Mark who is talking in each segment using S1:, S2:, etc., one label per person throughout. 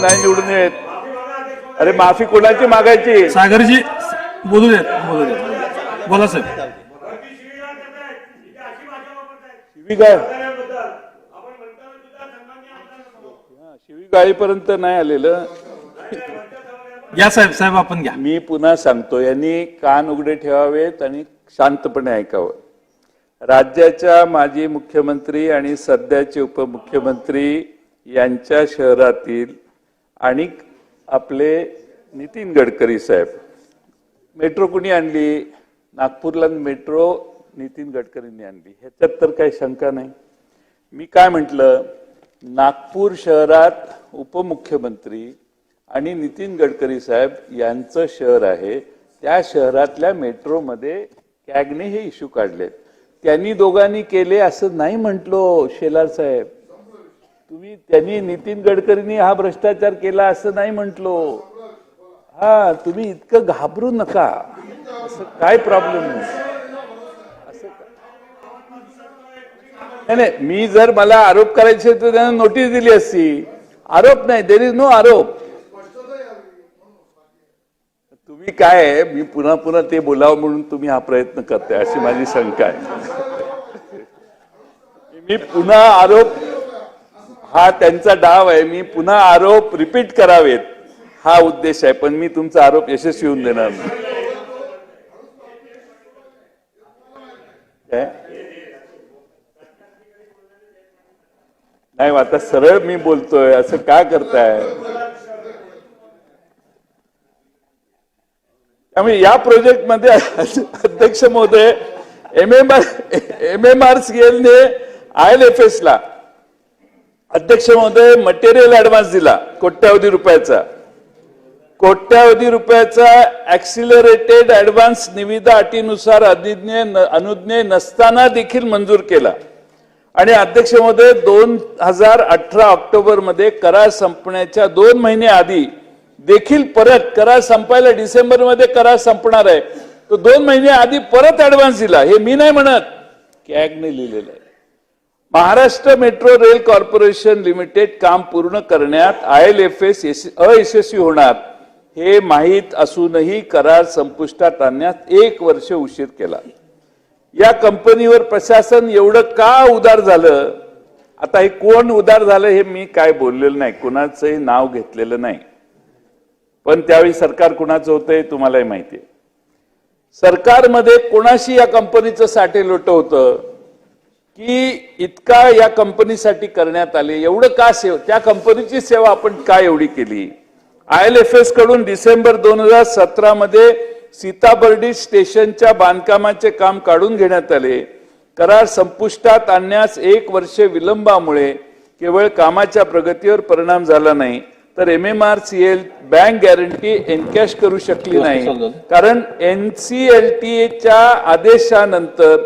S1: नाही निवडून येत. अरे माफी कोणाची मागायची?
S2: सागरजी बोलू देत बोलू देत. बोला साहेब
S1: शिवीगाळ. शिवीगाळीपर्यंत नाही आलेलं.
S2: घ्या साहेब साहेब आपण घ्या.
S1: मी पुन्हा सांगतो यांनी कान उघडे ठेवावेत आणि शांतपणे ऐकावं. राज्याच्या माजी मुख्यमंत्री आणि सध्याचे उपमुख्यमंत्री यांच्या शहरातील आणि आपले नितीन गडकरी साहेब. मेट्रो कुणी आणली? नागपूरला मेट्रो नितीन गडकरींनी आणली. ह्याच्यात तर काही शंका नाही. मी काय म्हटलं? नागपूर शहरात उपमुख्यमंत्री आणि नितीन गडकरी साहेब यांचं शहर आहे. त्या शहरातल्या मेट्रोमध्ये कॅगने हे इश्यू काढलेत. त्यांनी दोघांनी केले असं नाही म्हटलो शेलार साहेब. तुम्ही त्यांनी नितीन गडकरींनी हा भ्रष्टाचार केला असं नाही म्हटलो. हा तुम्ही इतकं घाबरू नका. असं काय प्रॉब्लेम नाही नाही मी जर मला आरोप करायचे तर त्यांना नोटीस दिली असती. आरोप नाही देर इज नो आरोप. तुम्ही काय मी पुन्हा पुन्हा ते बोलावं म्हणून तुम्ही हा प्रयत्न करताय अशी माझी शंका आहे. मी पुन्हा आरोप हा त्यांचा डाव आहे मी पुन्हा आरोप रिपीट करावेत. हा उद्देश आहे पण मी तुमचा आरोप यशस्वी होऊन देणार नाही. नाही आता सरळ मी बोलतोय असं का करताय? त्यामुळे या प्रोजेक्टमध्ये अध्यक्ष महोदय M M R M M R C L ने आय एल एफ एस ला अध्यक्ष महोदय मटेरियल ऍडव्हान्स दिला कोट्यावधी रुपयाचा. कोट्यावधी रुपयाचा ऍक्सिलरेटेड ऍडव्हान्स निविदा अटीनुसार अधिज्ञ अनुज्ञे नसताना देखील मंजूर केला. आणि अध्यक्ष महोदय दोन हजार अठरा ऑक्टोबरमध्ये करार संपण्याच्या दोन महिने आधी देखील परत करार संपायला डिसेंबरमध्ये करार संपणार आहे. तो दोन महिने आधी परत ऍडव्हान्स दिला. हे मी नाही म्हणत. कॅगने लिहिलेलं आहे. Maharashtra metro rail corporation limited काम पूर्ण करण्यात आय एल एफ एस अयशस्वी होणार हे माहीत असूनही करार संपुष्टात आणण्यात एक वर्ष उशीर केला. या कंपनीवर प्रशासन एवढं का उदार झालं? आता हे कोण उदार झालं हे मी काय बोललेलं नाही कुणाचंही नाव घेतलेलं नाही. पण त्यावेळी सरकार कुणाचं होतं हे तुम्हालाही माहिती आहे. सरकारमध्ये कोणाशी या कंपनीचं साठे लोट होतं? की इतका या कंपनीसाठी करण्यात आले एवढं का सेवा त्या कंपनीची सेवा आपण का एवढी केली? आय एल एफ एसकडून डिसेंबर दोन हजार सतरा मध्ये सीताबर्डी स्टेशनच्या बांधकामाचे काम काढून घेण्यात आले. करार संपुष्टात आणण्यास एक वर्ष विलंबामुळे केवळ कामाच्या प्रगतीवर परिणाम झाला नाही तर M M R C L bank guarantee encash करू शकली नाही. कारण एनसीएलटीच्या आदेशानंतर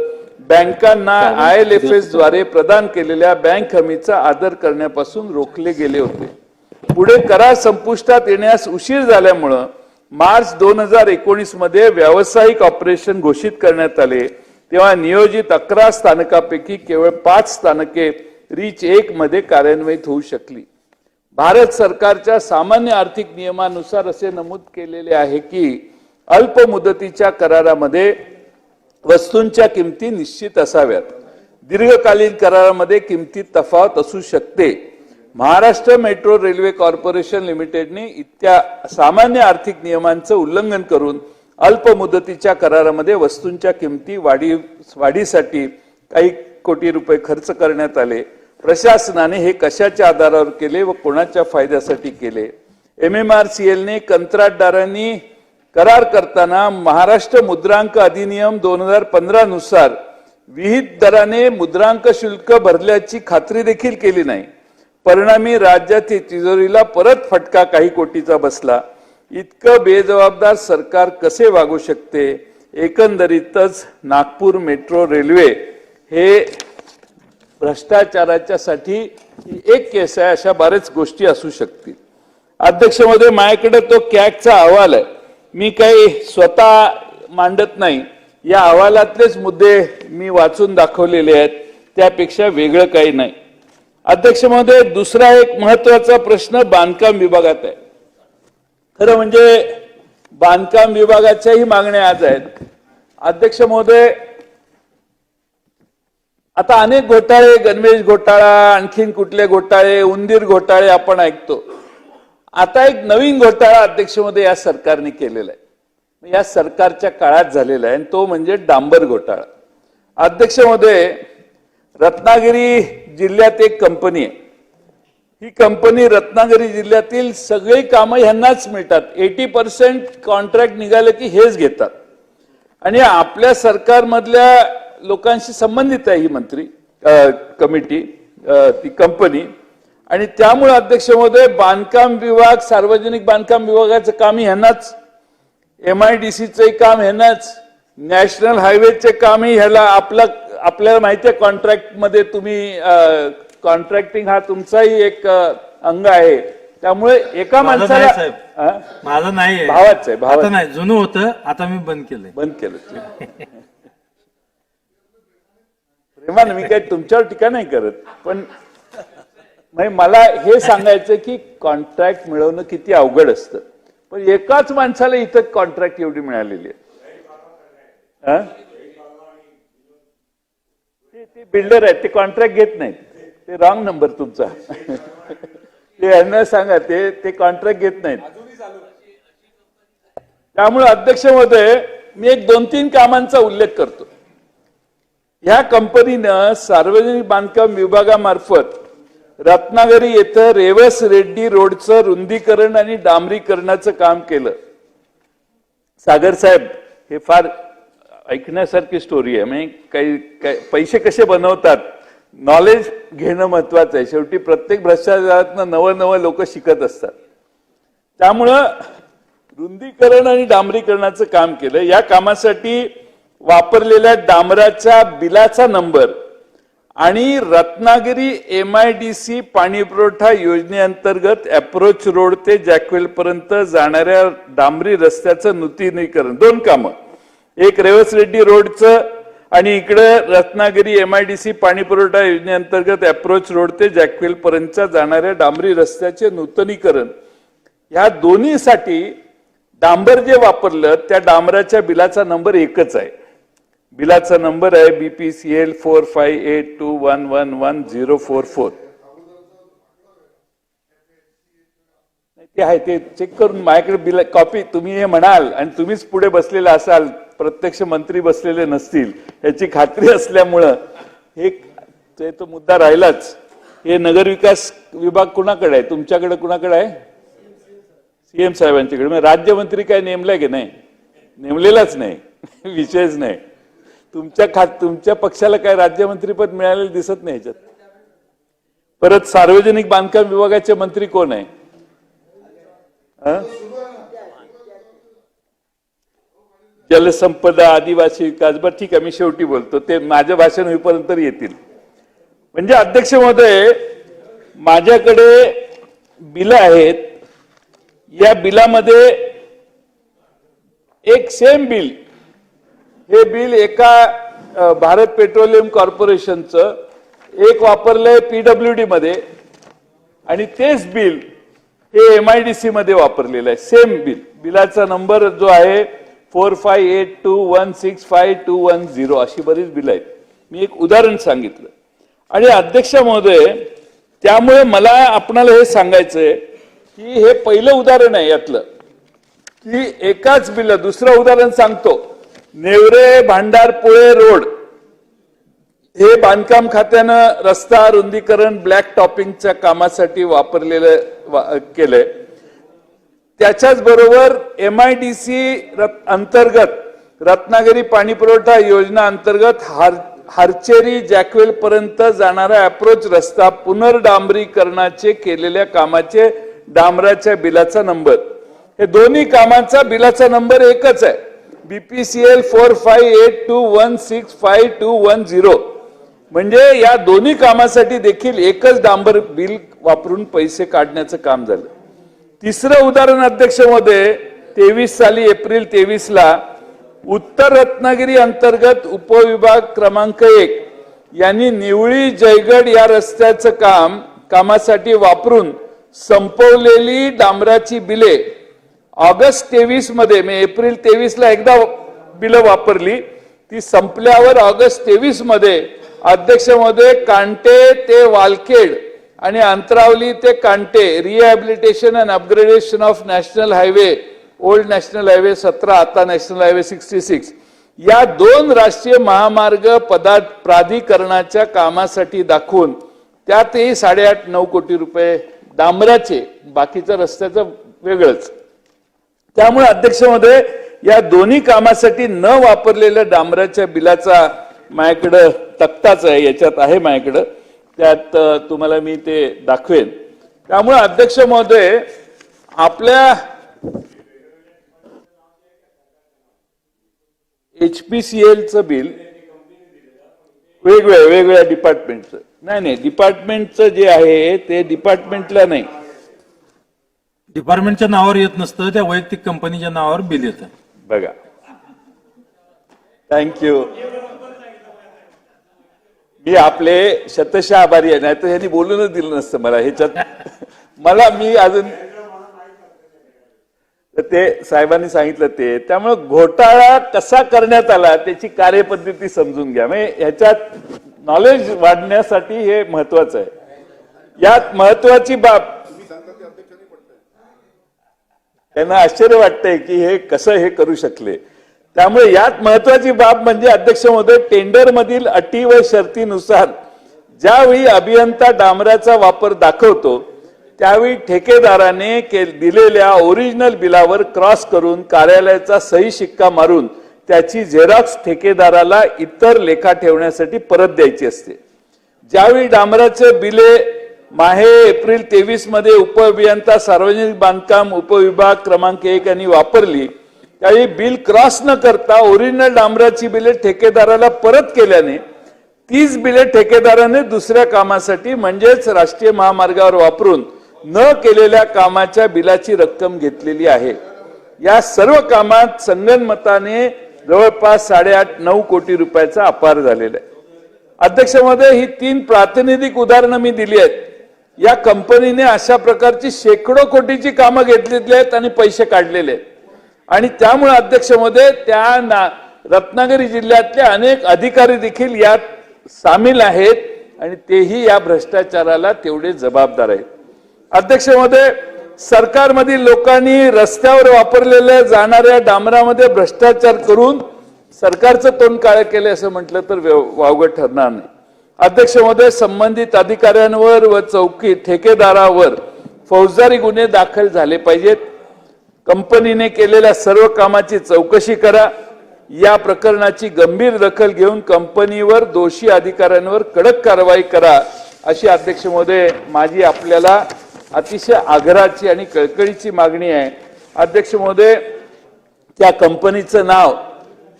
S1: बँकांना आय एल एफ एसद्वारे प्रदान केलेल्या बँक हमीचा आदर करण्यापासून रोखले गेले होते. पुढे करार संपुष्टात येण्यास उशीर झाल्यामुळं मार्च दोन हजार एकोणीसमध्ये व्यावसायिक ऑपरेशन घोषित करण्यात आले. तेव्हा नियोजित अकरा स्थानकापैकी केवळ पाच स्थानके रीच एक मध्ये कार्यान्वित होऊ शकली. भारत सरकारच्या सामान्य आर्थिक नियमानुसार असे नमूद केलेले आहे की अल्प मुदतीच्या करारामध्ये वस्तूंच्या किमती निश्चित असाव्यात. दीर्घकालीन करारामध्ये किमतीत तफावत असू शकते. महाराष्ट्र मेट्रो रेल्वे कॉर्पोरेशन लिमिटेडने इत्या सामान्य आर्थिक नियमांचं उल्लंघन करून अल्प मुदतीच्या करारामध्ये वस्तूंच्या किमती वाढी वाढीसाठी काही कोटी रुपये खर्च करण्यात आले. प्रशासनाने हे कशाच्या आधारावर केले व कोणाच्या फायद्यासाठी केले? एम एम आर सी एलने कंत्राटदारांनी करार करताना महाराष्ट्र मुद्रांक अधिनियम दोन हजार पंधरा नुसार विहित दराने मुद्रांक शुल्क भरल्याची खात्री देखील केली नाही. परिणामी राज्यातील तिजोरीला परत फटका काही कोटीचा बसला. इतकं बेजबाबदार सरकार कसे वागू शकते? एकंदरीतच नागपूर मेट्रो रेल्वे हे भ्रष्टाचाराच्या साठी एक केस आहे अशा बऱ्याच गोष्टी असू शकतील. अध्यक्षमध्ये माझ्याकडे तो कॅगचा अहवाल आहे. मी काही स्वतः मांडत नाही. या अहवालातलेच मुद्दे मी वाचून दाखवलेले आहेत. त्यापेक्षा वेगळं काही नाही. अध्यक्ष महोदय दुसरा एक महत्त्वाचा प्रश्न बांधकाम विभागात आहे. खरं म्हणजे बांधकाम विभागाच्याही मागण्या आज आहेत. अध्यक्ष महोदय आता अनेक घोटाळे गणवेश घोटाळा आणखीन कुठले घोटाळे उंदीर घोटाळे आपण ऐकतो. आता एक नवीन घोटाळा अध्यक्षमध्ये या सरकारने केलेला आहे. या सरकारच्या काळात झालेला आहे आणि तो म्हणजे डांबर घोटाळा. अध्यक्षमध्ये रत्नागिरी जिल्ह्यात एक कंपनी आहे. ही कंपनी रत्नागिरी जिल्ह्यातील सगळी कामं ह्यांनाच मिळतात. एटी पर्सेंट कॉन्ट्रॅक्ट निघाले की हेच घेतात. आणि आपल्या सरकारमधल्या लोकांशी संबंधित आहे ही मंत्री कमिटी ती कंपनी. आणि त्यामुळे अध्यक्ष महोदय बांधकाम विभाग सार्वजनिक बांधकाम विभागाचं काम ह्यांनाच एम आय डी सीचं काम ह्यांनाच नॅशनल हायवेचे कामही ह्याला आपलं आपल्याला माहिती आहे कॉन्ट्रॅक्टमध्ये तुम्ही कॉन्ट्रॅक्टिंग हा तुमचाही एक अंग आहे त्यामुळे एका माणसाला?
S2: माझं नाही.
S1: भावाचं आहे, भावाचं.
S2: नाही जुनं होतं आता मी बंद केलंय
S1: बंद केलं प्रेमानं मी काही तुमच्यावर टीका नाही करत पण म्हणजे मला हे सांगायचं की कॉन्ट्रॅक्ट मिळवणं किती अवघड असतं. पण एकाच माणसाला इथं कॉन्ट्रॅक्ट एवढी मिळालेली आहे. हा? ते ते बिल्डर आहेत ते कॉन्ट्रॅक्ट घेत नाहीत. ते रॉंग नंबर तुमचा. ते यांना सांगा ते ते कॉन्ट्रॅक्ट घेत नाहीत. त्यामुळे अध्यक्ष महोदय मी एक दोन तीन कामांचा उल्लेख करतो. ह्या कंपनीनं सार्वजनिक बांधकाम विभागामार्फत रत्नागिरी येथं रेवस रेड्डी रोडचं रुंदीकरण आणि डांबरीकरणाचं काम केलं. सागर साहेब हे फार ऐकण्यासारखी स्टोरी आहे. म्हणजे काही काही पैसे कसे बनवतात? नॉलेज घेणं महत्वाचं आहे. शेवटी प्रत्येक भ्रष्टाचारातनं नवं नवं लोक शिकत असतात. त्यामुळं रुंदीकरण आणि डांबरीकरणाचं काम केलं. या कामासाठी वापरलेल्या डांबराच्या बिलाचा नंबर आणि Ratnagiri M I D C पाणी पुरवठा योजनेअंतर्गत अप्रोच रोड ते जॅकवेल पर्यंत जाणाऱ्या डांबरी रस्त्याचं नूतनीकरण. दोन कामं. एक रेवस रेड्डी रोडचं आणि इकडे Ratnagiri M I D C पाणी पुरवठा योजनेअंतर्गत अप्रोच रोड ते जॅकवेल पर्यंतच्या जाणाऱ्या डांबरी रस्त्याचे नूतनीकरण. ह्या दोन्हीसाठी डांबर जे वापरलं त्या डांबराच्या बिलाचा नंबर एकच आहे. बिलाचा नंबर आहे B P C L four five eight two one one one zero four four ते आहे ते चेक करून माझ्याकडे बिल कॉपी तुम्ही हे म्हणाल आणि तुम्हीच पुढे बसलेले असाल प्रत्यक्ष मंत्री बसलेले नसतील याची खात्री असल्यामुळं हे ते तो मुद्दा राहिलाच. हे नगरविकास विभाग कुणाकडे आहे? तुमच्याकडे कुणाकडे आहे? सीएम साहेबांच्याकडे. म्हणजे राज्यमंत्री काय नेमलाय की नाही? नेमलेलाच नाही. विषयच नाही. तुमच्या खात तुमच्या पक्षाला काय राज्यमंत्रीपद मिळालेलं दिसत नाही याच्यात. परत सार्वजनिक बांधकाम विभागाचे मंत्री कोण आहे? जलसंपदा आदिवासी विकास बरं ठीक आहे मी शेवटी बोलतो. ते माझं भाषण होईपर्यंत येतील. म्हणजे अध्यक्ष महोदय माझ्याकडे बिलं आहेत. या बिलामध्ये एक सेम बिल हे बिल एका भारत पेट्रोलियम कॉर्पोरेशनचं एक वापरलंय पीडब्ल्यू डी मध्ये. आणि तेच बिल हे एम आय डी सी मध्ये वापरलेलं आहे. Same bill. बिलाचा नंबर जो आहे four five eight two one six five two one zero. अशी बरीच बिल आहेत. मी एक उदाहरण सांगितलं. आणि अध्यक्ष महोदय त्यामुळे मला आपणाला हे सांगायचंय की हे पहिलं उदाहरण आहे यातलं. की एकाच बिल दुसरं उदाहरण सांगतो. नेवरे भांडारपुळे रोड. हे बांधकाम खात्यानं रस्ता रुंदीकरण ब्लॅक टॉपिंगच्या कामासाठी वापरलेलं वा- केलंय. त्याच्याच बरोबर एम आय डी सी अंतर्गत रत्नागिरी पाणी पुरवठा योजना अंतर्गत हार हारचेरी जॅकवेल पर्यंत जाणारा अप्रोच रस्ता पुनर्डांबरीकरणाचे केलेल्या कामाचे डांबराच्या बिलाचा नंबर हे दोन्ही कामाचा बिलाचा नंबर एकच आहे. BPCL four five eight two one six five two one zero म्हणजे या दोन्ही कामासाठी देखील एकच डांबर बिल वापरून पैसे काढण्याचं काम झालं. तिसरं उदाहरण अध्यक्षमध्ये तेवीस साली एप्रिल तेवीसला उत्तर रत्नागिरी अंतर्गत उपविभाग क्रमांक एक यांनी निवळी जयगड या रस्त्याचं काम कामासाठी वापरून संपवलेली डांबराची बिले ऑगस्ट तेवीसमध्ये मी एप्रिल तेवीस ला एकदा बिलं वापरली. ती संपल्यावर ऑगस्ट तेवीसमध्ये अध्यक्षमध्ये कांटे ते वालखेड आणि अंतरावली ते Kante rehabilitation and upgradation of national highway old national highway सतरा आता नॅशनल हायवे सिक्स्टी सिक्स या दोन राष्ट्रीय महामार्ग पदा प्राधिकरणाच्या कामासाठी दाखवून त्यातही साडेआठ नऊ कोटी रुपये डांबराचे बाकीचं रस्त्याचं वेगळंच. त्यामुळे अध्यक्ष महोदय या दोन्ही कामासाठी न वापरलेल्या डांबराच्या बिलाचा माझ्याकडं तक्ताच आहे याच्यात आहे माझ्याकडं. त्यात तुम्हाला मी ते दाखवेन. त्यामुळे अध्यक्ष महोदय आपल्या एच पी सी एलचं बिल वेगवेगळ्या वेगवेगळ्या डिपार्टमेंटचं. नाही नाही डिपार्टमेंटचं जे आहे ते डिपार्टमेंटला नाही.
S2: डिपार्टमेंटच्या नावावर येत नसतं त्या वैयक्तिक कंपनीच्या नावावर बिल येतं.
S1: बघा. थँक्यू मी आपले शतशः आभारी आहे नाही तर यांनी बोलूनच दिलं नसतं मला. ह्याच्यात मला मी अजून तर ते साहेबांनी सांगितलं ते. त्यामुळे घोटाळा कसा करण्यात आला त्याची कार्यपद्धती समजून घ्या. म्हणजे ह्याच्यात नॉलेज वाढण्यासाठी हे महत्वाचं आहे. यात महत्वाची बाब त्यांना आश्चर्य वाटतंय की हे कसं हे करू शकले. त्यामुळे यात महत्वाची बाब म्हणजे अध्यक्ष महोदय टेंडर मधील अटी व शर्तीनुसार ज्यावेळी अभियंता डांबराचा वापर दाखवतो त्यावेळी ठेकेदाराने के- दिलेल्या ओरिजिनल बिलावर क्रॉस करून कार्यालयाचा सही शिक्का मारून त्याची झेरॉक्स ठेकेदाराला इतर लेखा ठेवण्यासाठी परत द्यायची असते. ज्यावेळी डांबराचे बिले माहे एप्रिल तेवीसमध्ये उपअभियंता सार्वजनिक बांधकाम उपविभाग क्रमांक एक यांनी वापरली. त्यावेळी बिल क्रॉस न करता ओरिजिनल डांबराची बिले ठेकेदाराला परत केल्याने तीच बिले ठेकेदाराने दुसऱ्या कामासाठी म्हणजेच राष्ट्रीय महामार्गावर वापरून न केलेल्या कामाच्या बिलाची रक्कम घेतलेली आहे. या सर्व कामात संगनमताने जवळपास साडेआठ नऊ कोटी रुपयाचा अपार झालेला आहे. अध्यक्ष महोदय ही तीन प्रातिनिधिक उदाहरणं मी दिली आहेत. या कंपनीने अशा प्रकारची शेकडो कोटीची कामं घेतलेली आहेत आणि पैसे काढलेले आहेत. आणि त्यामुळे अध्यक्षमध्ये त्या ना- रत्नागिरी जिल्ह्यातले अनेक अधिकारी देखील यात सामील आहेत आणि तेही या भ्रष्टाचाराला तेवढे जबाबदार आहेत. अध्यक्षमध्ये सरकारमधील लोकांनी रस्त्यावर वापरलेल्या जाणाऱ्या डांबरामध्ये भ्रष्टाचार करून सरकारचं तोंड काळ केलं असं म्हटलं तर वावगं ठरणार नाही. अध्यक्ष महोदय संबंधित अधिकाऱ्यांवर व चौकी ठेकेदारावर फौजदारी गुन्हे दाखल झाले पाहिजेत. कंपनीने केलेल्या सर्व कामाची चौकशी करा. या प्रकरणाची गंभीर दखल घेऊन कंपनीवर दोषी अधिकाऱ्यांवर कडक कारवाई करा अशी अध्यक्ष महोदय माझी आपल्याला अतिशय आग्रहाची आणि कळकळीची मागणी आहे. अध्यक्ष महोदय त्या कंपनीचं नाव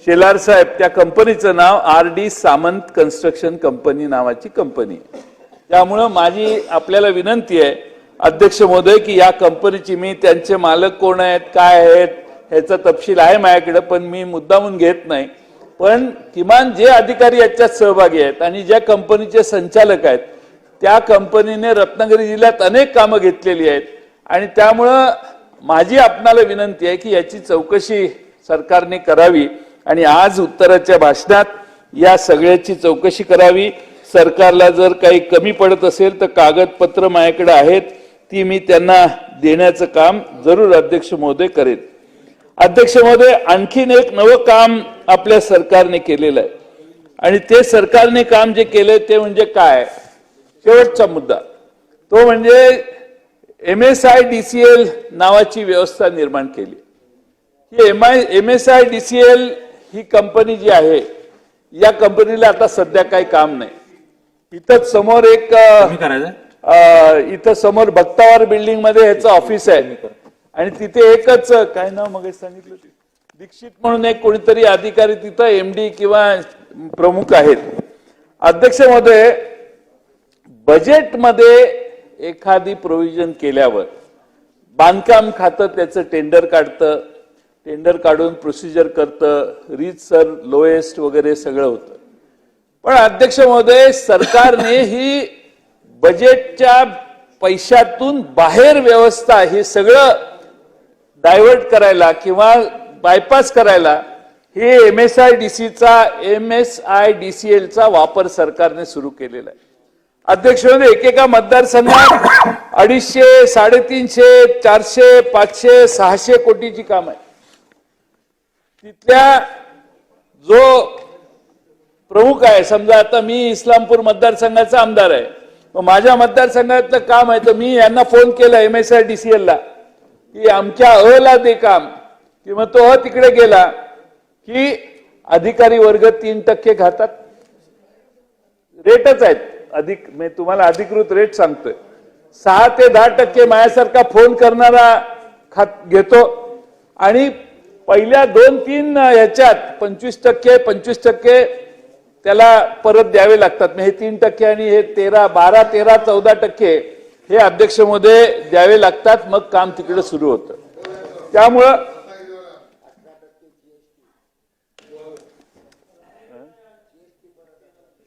S1: शेलार साहेब त्या कंपनीचं नाव R D Samant construction company नावाची कंपनी त्यामुळं माझी आपल्याला विनंती आहे अध्यक्ष महोदय की या कंपनीची मी त्यांचे मालक कोण आहेत काय आहेत ह्याचा तपशील आहे माझ्याकडे पण मी मुद्दामून घेत नाही. पण किमान जे अधिकारी याच्यात सहभागी आहेत आणि ज्या कंपनीचे संचालक आहेत त्या कंपनीने रत्नागिरी जिल्ह्यात अनेक कामं घेतलेली आहेत. आणि त्यामुळं माझी आपणाला विनंती आहे की याची चौकशी सरकारने करावी. आणि आज उत्तराच्या भाषणात या सगळ्याची चौकशी करावी. सरकारला जर काही कमी पडत असेल तर कागदपत्र माझ्याकडे आहेत ती मी त्यांना देण्याचं काम जरूर अध्यक्ष महोदय करेन अध्यक्ष महोदय आणखीन एक नवं काम आपल्या सरकारने केलेलं आहे. आणि ते सरकारने काम जे केलंय ते म्हणजे काय? शेवटचा मुद्दा. तो म्हणजे M S I D C L नावाची व्यवस्था निर्माण केली. ही M I M S I D C L he company जी आहे या कंपनीला आता सध्या काही काम नाही. इथंच समोर एक इथं समोर भक्तावार बिल्डिंगमध्ये ह्याचं ऑफिस आहे. आणि तिथे एकच काय नाव मग सांगितलं दीक्षित म्हणून एक कोणीतरी अधिकारी तिथं एमडी किंवा प्रमुख आहेत. अध्यक्ष महोदय बजेटमध्ये एखादी प्रोव्हिजन केल्यावर बांधकाम खातं त्याचं टेंडर काढतं टेंडर काढून प्रोसिजर करतं रीच सर लोएस्ट वगैरे सगळं होतं. पण अध्यक्ष महोदय सरकारने ही बजेटच्या पैशातून बाहेर व्यवस्था हे सगळं डायव्हर्ट करायला किंवा बायपास करायला हे एम एस आय डी सीचा M S I D C एलचा वापर सरकारने सुरू केलेला आहे. अध्यक्ष महोदय एकेका मतदारसंघात अडीचशे साडेतीनशे चारशे पाचशे सहाशे कोटीची काम आहे तिथल्या जो प्रमुख आहे समजा आता मी इस्लामपूर मतदारसंघाचा आमदार आहे मग माझ्या मतदारसंघातलं काम आहे तर मी यांना फोन केला M S R D C एलला की आमच्या अ ला दे काम की मग तो अ तिकडे गेला की अधिकारी वर्ग तीन टक्के खातात. रेटच आहेत अधिक मी तुम्हाला अधिकृत रेट सांगतोय. सहा ते दहा टक्के माझ्यासारखा फोन करणारा खात घेतो. आणि पहिल्या दोन तीन ह्याच्यात पंचवीस टक्के पंचवीस टक्के त्याला परत द्यावे लागतात. म्हणजे हे तीन टक्के आणि हे तेरा बारा तेरा चौदा टक्के हे अध्यक्षमध्ये द्यावे लागतात. मग काम तिकडे सुरू होतं. त्यामुळं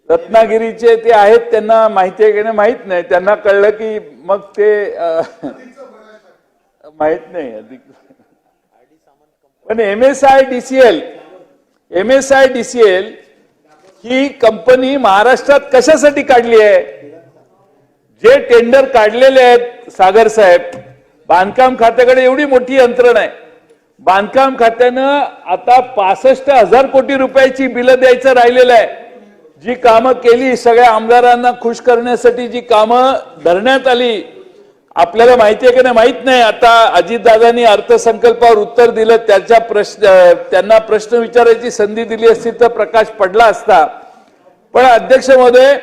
S1: रत्नागिरीचे ते आहेत त्यांना माहिती आहे की नाही? माहीत नाही. त्यांना कळलं की मग ते माहीत नाही अधिक. पण M S I D C L M S I D C L he company महाराष्ट्रात कशासाठी काढली आहे? जे टेंडर काढलेले आहेत सागर साहेब बांधकाम खात्याकडे एवढी मोठी यंत्रणा आहे. बांधकाम खात्यानं आता पासष्ट हजार कोटी रुपयाची बिलं द्यायचं राहिलेलं आहे. जी कामं केली सगळ्या आमदारांना खुश करण्यासाठी जी कामं धरण्यात आली आपल्याला माहिती आहे की नाही? माहीत नाही. आता अजितदादांनी अर्थसंकल्पावर उत्तर दिलं त्याच्या प्रश्न त्यांना प्रश्न विचारायची संधी दिली असती तर प्रकाश पडला असता. पण अध्यक्ष महोदय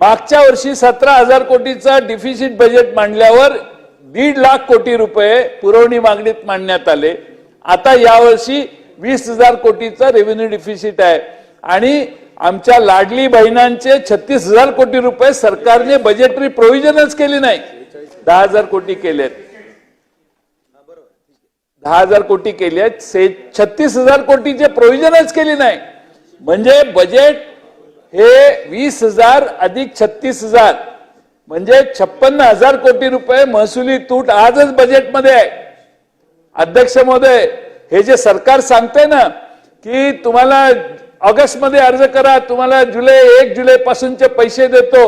S1: मागच्या वर्षी सतरा हजार कोटीचा डिफिसिट बजेट मांडल्यावर दीड लाख कोटी रुपये पुरवणी मागणीत मांडण्यात आले. आता यावर्षी वीस हजार कोटीचा रेव्हेन्यू डिफिसिट आहे. आणि आमच्या लाडली बहिणांचे छत्तीस हजार कोटी रुपये सरकारने बजेटरी प्रोव्हिजनच केली नाही. दहा हजार कोटी केलेत. दहा हजार कोटी केली आहेत. छत्तीस हजार कोटीचे प्रोव्हिजनच केली नाही. म्हणजे बजेट हे वीस हजार अधिक छत्तीस हजार. म्हणजे छप्पन्न हजार कोटी रुपये महसुली तूट आजच बजेटमध्ये आहे. अध्यक्ष महोदय हे जे सरकार सांगते ना की तुम्हाला ऑगस्टमध्ये अर्ज करा तुम्हाला जुलै एक जुलै पासूनचे पैसे देतो.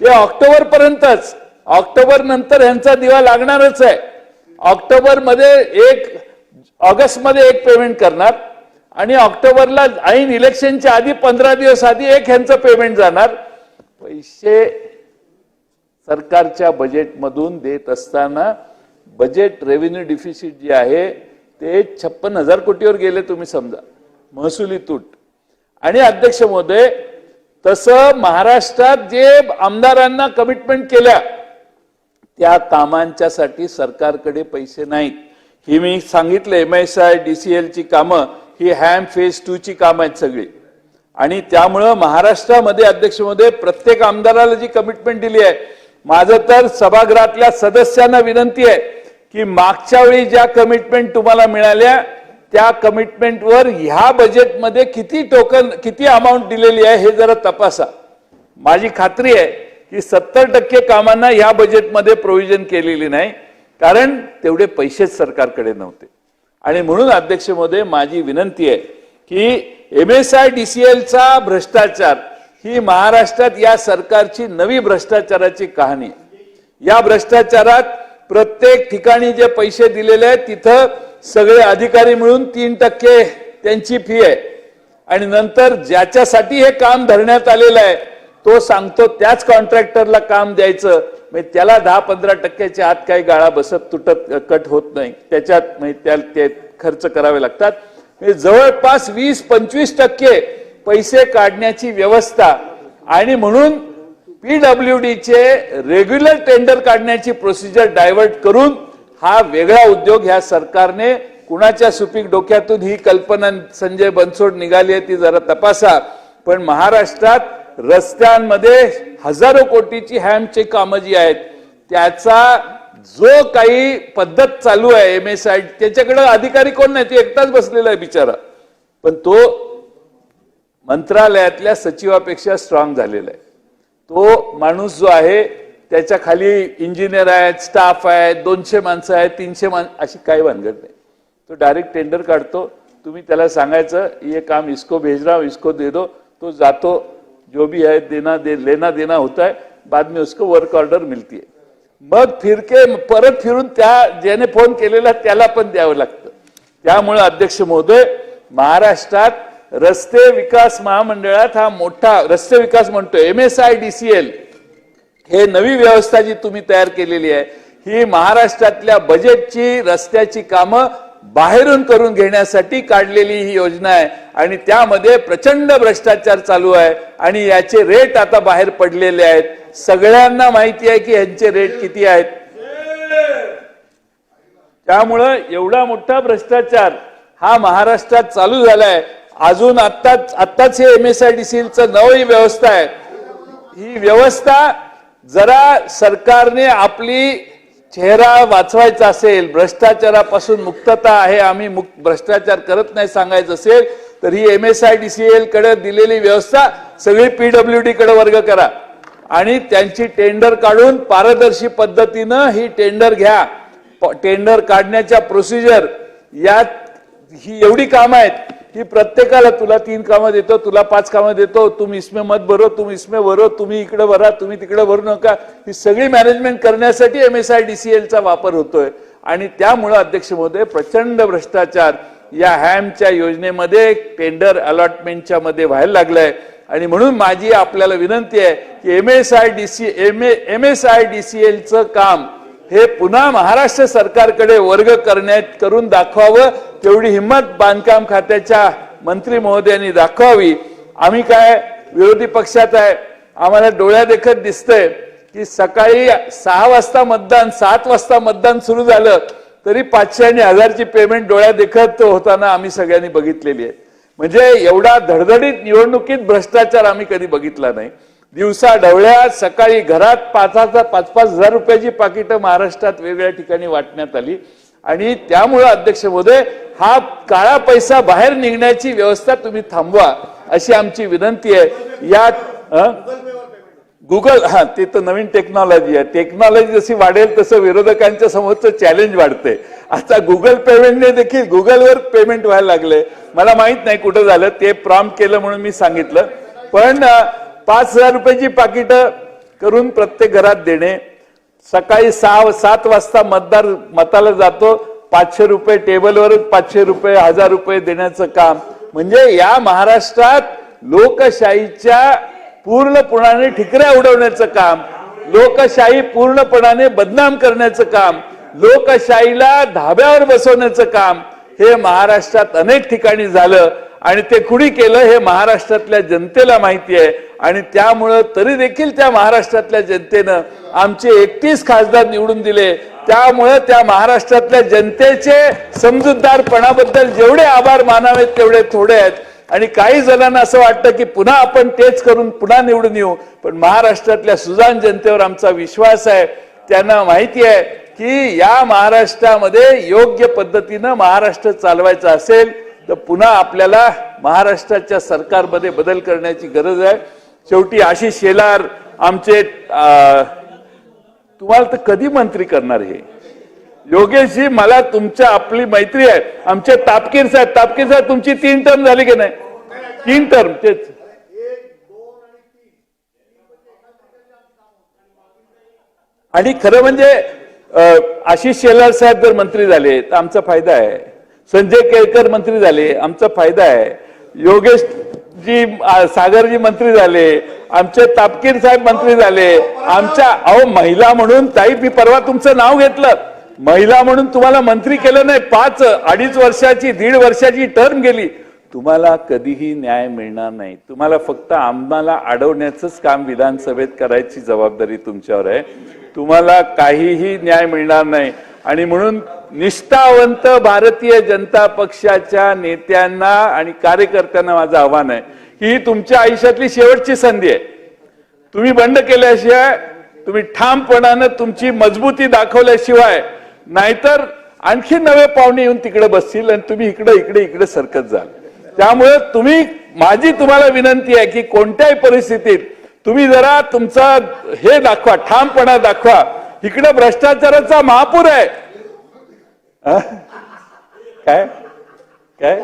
S1: ते ऑक्टोबर पर्यंतच. ऑक्टोबर नंतर ह्यांचा दिवा लागणारच आहे. ऑक्टोबरमध्ये एक ऑगस्टमध्ये एक पेमेंट करणार आणि ऑक्टोबरला ऐन इलेक्शनच्या आधी पंधरा दिवस आधी एक ह्यांचं पेमेंट जाणार. पैसे सरकारच्या बजेटमधून देत असताना बजेट रेव्हेन्यू डिफिसिट जे आहे ते छप्पन हजार कोटीवर गेले तुम्ही समजा. महसुली तूट. आणि अध्यक्ष महोदय तसं महाराष्ट्रात जे आमदारांना कमिटमेंट केल्या त्या कामांच्यासाठी सरकारकडे पैसे नाहीत. ही मी सांगितलं M S I D C एलची कामं ही हॅम फेज टू ची कामं आहेत सगळी. आणि त्यामुळं महाराष्ट्रामध्ये अध्यक्षमध्ये प्रत्येक आमदाराला जी कमिटमेंट दिली आहे माझं तर सभागृहातल्या सदस्यांना विनंती आहे की मागच्या वेळी ज्या कमिटमेंट तुम्हाला मिळाल्या त्या कमिटमेंटवर ह्या बजेटमध्ये किती टोकन किती अमाऊंट दिलेली आहे हे जरा तपासा. माझी खात्री आहे की सत्तर टक्के कामांना ह्या बजेटमध्ये प्रोव्हिजन केलेली नाही कारण तेवढे पैसेच सरकारकडे नव्हते. आणि म्हणून अध्यक्ष महोदय माझी विनंती आहे की M S I D C एलचा भ्रष्टाचार ही महाराष्ट्रात या सरकारची नवी भ्रष्टाचाराची कहाणी. आहे या भ्रष्टाचारात प्रत्येक ठिकाणी जे पैसे दिलेले आहेत तिथं सगळे अधिकारी मिळून तीन टक्के त्यांची फी आहे. आणि नंतर ज्याच्यासाठी हे काम धरण्यात आलेलं आहे तो सांगतो त्याच कॉन्ट्रॅक्टरला काम द्यायचं. म्हणजे त्याला दहा पंधरा टक्क्याच्या आत काही गाळा बसत तुटत कट होत नाही. त्याच्यात म्हणजे त्या ते खर्च करावे लागतात. म्हणजे जवळपास वीस पंचवीस टक्के पैसे काढण्याची व्यवस्था आणि म्हणून पीडब्ल्यू चे रेग्युलर टेंडर काढण्याची प्रोसिजर डायव्हर्ट करून हा वेगळा उद्योग ह्या सरकारने कुणाच्या सुपीक डोक्यातून ही कल्पना संजय बनसोड निघाली आहे ती जरा तपासा. पण महाराष्ट्रात रस्त्यांमध्ये हजारो कोटीची हॅमची कामं जी आहेत त्याचा जो काही पद्धत चालू आहे एम एस आय त्याच्याकडे अधिकारी कोण नाही? ते एकटाच बसलेला आहे बिचारा. पण तो मंत्रालयातल्या सचिवापेक्षा स्ट्रॉंग झालेला आहे. तो माणूस जो आहे त्याच्याखाली इंजिनियर आहेत स्टाफ आहेत दोनशे माणसं आहेत तीनशे माण अशी काही भानगड नाही. तो डायरेक्ट टेंडर काढतो. तुम्ही त्याला सांगायचं ये काम इसको भेज रहा इसको दे दो. तो जातो जो भी है देना दे लेना देना होता है बाद में उसको वर्क ऑर्डर मिलती है मग फिरके परत फिरून त्या ज्याने फोन केलेला त्याला पण द्यावं लागतं. त्यामुळे अध्यक्ष महोदय महाराष्ट्रात रस्ते विकास महामंडळात हा मोठा रस्ते विकास म्हणतो M S I D C L हे नवी व्यवस्था जी तुम्ही तयार केलेली आहे ही महाराष्ट्रातल्या बजेटची रस्त्याची कामं बाहेरून करून घेण्यासाठी काढलेली ही योजना आहे. आणि त्यामध्ये प्रचंड भ्रष्टाचार चालू आहे आणि याचे रेट आता बाहेर पडलेले आहेत. सगळ्यांना माहिती आहे की यांचे रेट किती आहेत. त्यामुळं एवढा मोठा भ्रष्टाचार हा महाराष्ट्रात चालू झालाय. अजून आत्ताच आत्ताच हे एम एस आय डी सीलचं नवी व्यवस्था आहे. ही व्यवस्था जरा सरकारने आपली चेहरा वाचवायचा असेल भ्रष्टाचारापासून मुक्तता आहे आम्ही मुक्त भ्रष्टाचार करत नाही सांगायचं असेल तर ही M S I D C एलकडे दिलेली व्यवस्था सगळी पीडब्ल्यू डी कडे वर्ग करा. आणि त्यांची टेंडर काढून पारदर्शी पद्धतीनं ही टेंडर घ्या. प- टेंडर काढण्याच्या प्रोसिजर यात ही एवढी कामं आहेत. की प्रत्येकाला तुला तीन कामं देतो तुला पाच कामं देतो तुम्ही इसमे मत भरो तुम्ही इसमे भरो तुम्ही इकडे भरा तुम्ही तिकडे भरू नका. ही सगळी मॅनेजमेंट करण्यासाठी M S I D C एलचा वापर होतोय. आणि त्यामुळं अध्यक्ष महोदय प्रचंड भ्रष्टाचार या हॅमच्या योजनेमध्ये टेंडर अलॉटमेंटच्या मध्ये व्हायला लागलाय. आणि म्हणून माझी आपल्याला विनंती आहे की M S I D C M M S I D C एलचं काम हे पुन्हा महाराष्ट्र सरकारकडे वर्ग करण्यात करून दाखवावं तेवढी हिंमत बांधकाम खात्याच्या मंत्री महोदयांनी दाखवावी. आम्ही काय विरोधी पक्षात आहे आम्हाला डोळ्या देखत दिसतंय की सकाळी सहा वाजता मतदान सात वाजता मतदान सुरू झालं तरी पाचशे आणि हजारची पेमेंट डोळ्या देखत होताना आम्ही सगळ्यांनी बघितलेली आहे. म्हणजे एवढा धडधडीत निवडणुकीत भ्रष्टाचार आम्ही कधी बघितला नाही. दिवसा ढवळ्या सकाळी घरात पाच हजार पाच पाच हजार रुपयाची पाकिटं महाराष्ट्रात वेगवेगळ्या ठिकाणी वाटण्यात आली. आणि त्यामुळं अध्यक्ष महोदय हा काळा पैसा बाहेर निघण्याची व्यवस्था तुम्ही थांबवा अशी आमची विनंती आहे. यात गुगल हा ते तर नवीन टेक्नॉलॉजी आहे. टेक्नॉलॉजी जशी वाढेल तसं विरोधकांच्या समोरचं चॅलेंज वाढते आता गुगल पेमेंटने देखील गुगलवर पेमेंट व्हायला लागले मला माहीत नाही कुठं झालं ते प्रॉम्प्ट केलं म्हणून मी सांगितलं. पण पाच हजार रुपयाची पाकिटं करून प्रत्येक घरात देणे. सकाळी सहा सात वाजता मतदार मताला जातो. पाचशे रुपये टेबलवर पाचशे रुपये हजार रुपये देण्याचं काम. म्हणजे या महाराष्ट्रात लोकशाहीच्या पूर्णपणाने ठिकऱ्या उडवण्याचं काम लोकशाही पूर्णपणाने बदनाम करण्याचं काम लोकशाहीला धाब्यावर बसवण्याचं काम हे महाराष्ट्रात अनेक ठिकाणी झालं. आणि ते कुणी केलं हे महाराष्ट्रातल्या जनतेला माहिती आहे. आणि त्यामुळं तरी देखील त्या महाराष्ट्रातल्या जनतेनं आमचे एकतीस खासदार निवडून दिले. त्यामुळं त्या महाराष्ट्रातल्या जनतेचे समजूतदारपणाबद्दल जेवढे आभार मानावेत तेवढे थोडे आहेत. आणि काही जणांना असं वाटतं की पुन्हा आपण तेच करून पुन्हा निवडून येऊ. पण महाराष्ट्रातल्या सुजान जनतेवर आमचा विश्वास आहे. त्यांना माहिती आहे की या महाराष्ट्रामध्ये योग्य पद्धतीनं महाराष्ट्र चालवायचा असेल तर पुन्हा आपल्याला महाराष्ट्राच्या सरकारमध्ये बदल करण्याची गरज आहे. शेवटी आशिष शेलार आमचे तुम्हाला तर कधी मंत्री करणार हे? योगेशजी मला तुमच्या आपली मैत्री आहे. आमचे तापकीर साहेब तापकीर साहेब तुमची तीन टर्म झाली की नाही? तीन टर्म तेच. आणि खरं म्हणजे आशिष शेलार साहेब जर मंत्री झाले तर आमचा फायदा आहे. संजय केळकर मंत्री झाले आमचा फायदा आहे. योगेश जी सागरजी मंत्री झाले आमचे तापकीर साहेब मंत्री झाले. आमच्या अहो महिला म्हणून ताई मी परवा तुमचं नाव घेतलं. महिला म्हणून तुम्हाला मंत्री केलं नाही पाच अडीच वर्षाची दीड वर्षाची टर्म गेली. तुम्हाला कधीही न्याय मिळणार नाही. तुम्हाला फक्त आम्हाला अडवण्याचंच काम विधानसभेत करायची जबाबदारी तुमच्यावर आहे. तुम्हाला काहीही न्याय मिळणार नाही. आणि म्हणून निष्ठावंत भारतीय जनता पक्षाच्या नेत्यांना आणि कार्यकर्त्यांना माझं आव्हान आहे. की ही तुमच्या आयुष्यातली शेवटची संधी आहे. तुम्ही बंड केल्याशिवाय तुम्ही ठामपणानं तुमची मजबूती दाखवल्याशिवाय नाहीतर आणखी नवे पाहुणे येऊन तिकडे बसतील आणि तुम्ही इकडे इकडे इकडे सरकत जाल. त्यामुळे तुम्ही माझी तुम्हाला विनंती आहे की कोणत्याही परिस्थितीत तुम्ही जरा तुमचा हे दाखवा ठामपणा दाखवा. इकडे भ्रष्टाचाराचा महापूर आहे. काय? काय?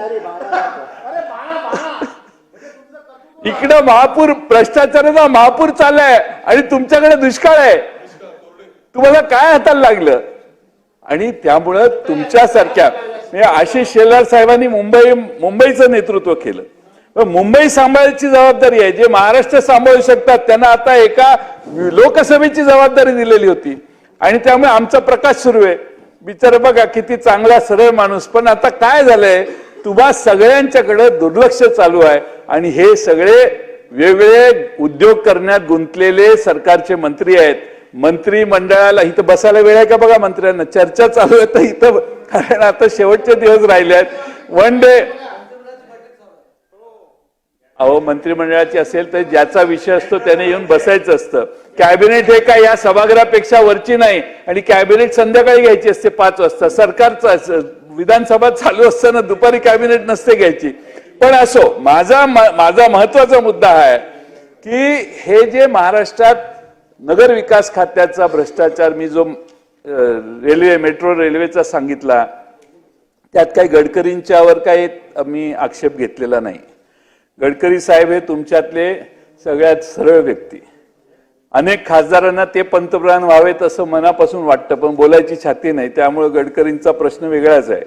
S1: इकडं महापूर भ्रष्टाचाराचा महापूर चाललाय आणि तुमच्याकडे दुष्काळ आहे. तुम्हाला काय हाताला लागलं? आणि त्यामुळं तुमच्यासारख्या आशिष शेलार साहेबांनी मुंबई मुंबईचं नेतृत्व केलं. मुंबई सांभाळायची जबाबदारी आहे. जे महाराष्ट्र सांभाळू शकतात त्यांना आता एका लोकसभेची जबाबदारी दिलेली होती. आणि त्यामुळे आमचा प्रकाश सुरू आहे. बिचार बघा किती चांगला सरळ माणूस. पण आता काय झालंय? तुम्हा सगळ्यांच्याकडे दुर्लक्ष चालू आहे. आणि हे सगळे वेगवेगळे उद्योग करण्यात गुंतलेले सरकारचे मंत्री आहेत. मंत्री मंडळाला इथं बसायला वेळ आहे का बघा मंत्र्यांना? चर्चा चालू आहे तर इथं. कारण आता शेवटचे दिवस राहिले आहेत. वन डे अहो मंत्रिमंडळाची असेल तर ज्याचा विषय असतो त्याने येऊन बसायचं असतं. कॅबिनेट हे काय या सभागृहापेक्षा वरची नाही आणि कॅबिनेट संध्याकाळी घ्यायची असते पाच वाजता. सरकारचं विधानसभा चालू असताना दुपारी कॅबिनेट नसते घ्यायची. पण असो माझा माझा महत्त्वाचा मुद्दा आहे की हे जे महाराष्ट्रात नगर विकास खात्याचा भ्रष्टाचार मी जो रेल्वे मेट्रो रेल्वेचा सांगितला त्यात काही गडकरींच्यावर काही मी आक्षेप घेतलेला नाही. गडकरी साहेब हे तुमच्यातले सगळ्यात सरळ व्यक्ती. अनेक खासदारांना ते पंतप्रधान व्हावेत असं मनापासून वाटतं पण बोलायची छाती नाही त्यामुळे गडकरींचा प्रश्न वेगळाच आहे.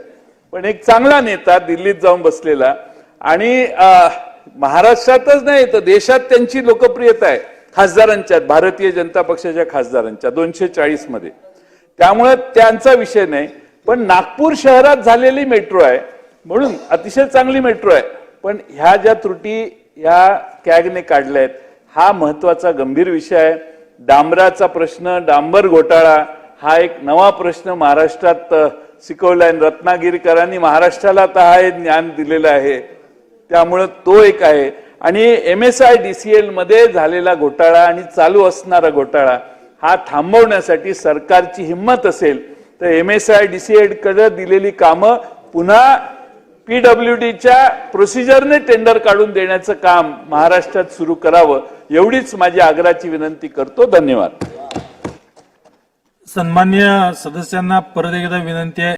S1: पण एक चांगला नेता दिल्लीत जाऊन बसलेला आणि महाराष्ट्रातच नाही तर देशात त्यांची लोकप्रियता आहे खासदारांच्यात भारतीय जनता पक्षाच्या खासदारांच्या दोनशे चाळीसमध्ये. त्यामुळे त्यांचा विषय नाही पण नागपूर शहरात झालेली मेट्रो आहे म्हणून अतिशय चांगली मेट्रो आहे. पण ह्या ज्या त्रुटी ह्या कॅगने काढल्या आहेत हा महत्त्वाचा गंभीर विषय आहे. डांबराचा प्रश्न डांबर घोटाळा हा एक नवा प्रश्न महाराष्ट्रात शिकवलाय. रत्नागिरीकरांनी महाराष्ट्राला आता हा हे ज्ञान दिलेलं आहे. त्यामुळं तो एक आहे. आणि M S I D C एलमध्ये झालेला घोटाळा आणि चालू असणारा घोटाळा हा थांबवण्यासाठी सरकारची हिंमत असेल तर M S I D C एलकडे दिलेली कामं पुन्हा पीडब्ल्यू डीच्या प्रोसिजरने टेंडर काढून देण्याचं काम महाराष्ट्रात सुरू करावं एवढीच माझी आग्रहाची विनंती करतो. धन्यवाद.
S2: सन्मान्य सदस्यांना परत एकदा विनंती आहे.